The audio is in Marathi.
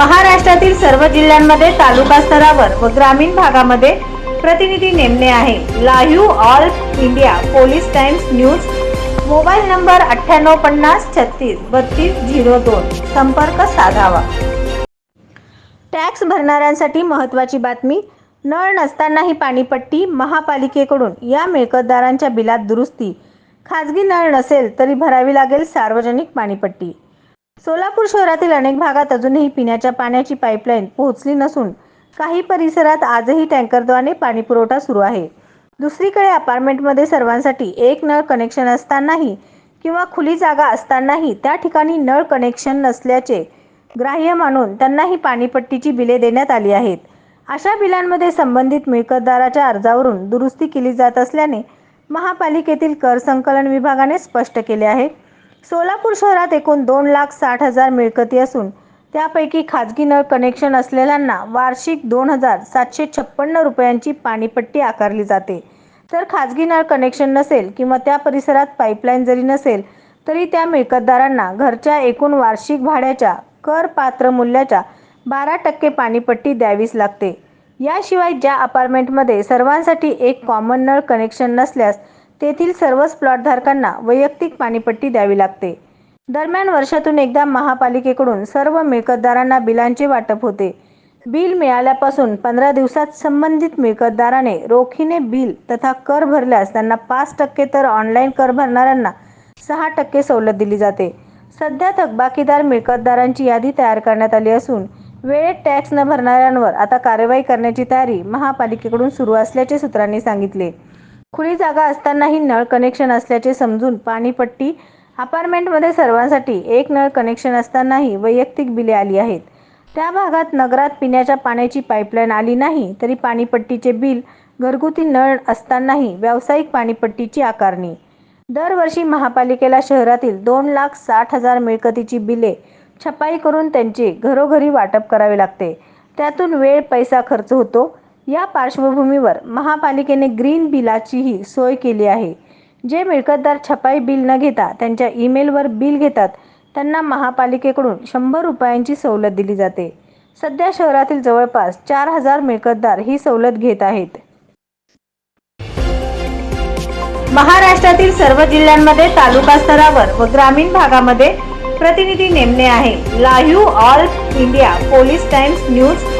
महाराष्ट्रातील सर्व जिल्ह्यांमध्ये तालुका स्तरावर व ग्रामीण भागामध्ये प्रतिनिधी नेमणे आहे. Live all India police times news. Mobile number अठ्ठ्याण्णव पन्नास छत्तीस बत्तीस झिरो दोन. संपर्क साधावा. टॅक्स भरणाऱ्यांसाठी महत्त्वाची बातमी. नळ नसतानाही पाणीपट्टी महापालिकेकडून या मिळकतदारांच्या बिलात दुरुस्ती. खाजगी नळ नसेल तरी भरावी लागेल सार्वजनिक पाणीपट्टी. सोलापूर शहरातील अनेक भागात अजूनही पिण्याच्या पाण्याची पाईपलाईन पोहोचली नसून काही परिसरात आजही टँकरद्वारे पाणीपुरवठा सुरू आहे. दुसरीकडे अपार्टमेंटमध्ये सर्वांसाठी एक नळ कनेक्शन असतानाही किंवा खुली जागा असतानाही त्या ठिकाणी नळ कनेक्शन नसल्याचे ग्राह्य मानून त्यांनाही पाणीपट्टीची बिले देण्यात आली आहेत. अशा बिलांमध्ये संबंधित मिळकतदाराच्या अर्जावरून दुरुस्ती केली जात असल्याने महापालिकेतील कर संकलन विभागाने स्पष्ट केले आहे. सोलापूर शहरात एकूण दोन लाख साठ हजार मिळकती असून त्यापैकी खाजगी नळ कनेक्शन असलेल्यांना वार्षिक दोन हजार सातशे छप्पन्न रुपयांची पाणीपट्टी आकारली जाते. तर खाजगी नळ कनेक्शन नसेल किंवा त्या परिसरात पाईपलाईन जरी नसेल तरी त्या मिळकतदारांना घरच्या एकूण वार्षिक भाड्याच्या कर पात्र मूल्याच्या बारा टक्के पाणीपट्टी द्यावीच लागते. याशिवाय ज्या अपार्टमेंटमध्ये सर्वांसाठी एक कॉमन नळ कनेक्शन नसल्यास तेथील सर्वच प्लॉटधारकांना वैयक्तिक पाणीपट्टी द्यावी लागते. दरम्यान वर्षातून एकदा महापालिकेकडून सर्व मिळकतदारांना बिलांचे वाटप होते. बिल मिळाल्यापासून पंधरा दिवसात संबंधित मिळकतदाराने रोखीने बिल तथा कर भरल्यास त्यांना पाच टक्के तर ऑनलाईन कर भरणाऱ्यांना सहा टक्के सवलत दिली जाते. सध्या थकबाकीदार मिळकतदारांची यादी तयार करण्यात आली असून वेळेत टॅक्स न भरणाऱ्यांवर आता कारवाई करण्याची तयारी महापालिकेकडून सुरू असल्याचे सूत्रांनी सांगितले. खुली जागा असतानाही नळ कनेक्शन असल्याचे समजून पाणीपट्टी अपार्टमेंटमध्ये सर्वांसाठी एक नळ कनेक्शन असतानाही वैयक्तिक बिले आली आहेत. त्या भागात नगरात पिण्याच्या पाण्याची पाईपलाईन आली नाही तरी पाणीपट्टीचे बिल घरगुती नळ असतानाही व्यावसायिक पाणीपट्टीची आकारणी. दरवर्षी महापालिकेला शहरातील दोन लाख साठ हजार मिळकतीची बिले छपाई करून त्यांचे घरोघरी वाटप करावे लागते. त्यातून वेळ पैसा खर्च होतो. या पार्श्वभूमीवर महापालिकेने ग्रीन बिलाचीही सोय केली आहे. जे मिळकतदार छपाई बिल न घेता त्यांच्या ईमेलवर बिल घेतात त्यांना महापालिकेकडून शंभर रुपयांची सवलत दिली जाते. सध्या शहरातील जवळपास चार हजार मिळकतदार ही सवलत घेत आहेत. महाराष्ट्रातील सर्व जिल्ह्यांमध्ये तालुका स्तरावर व ग्रामीण भागामध्ये प्रतिनिधी नेमणे आहे. Live all India police times news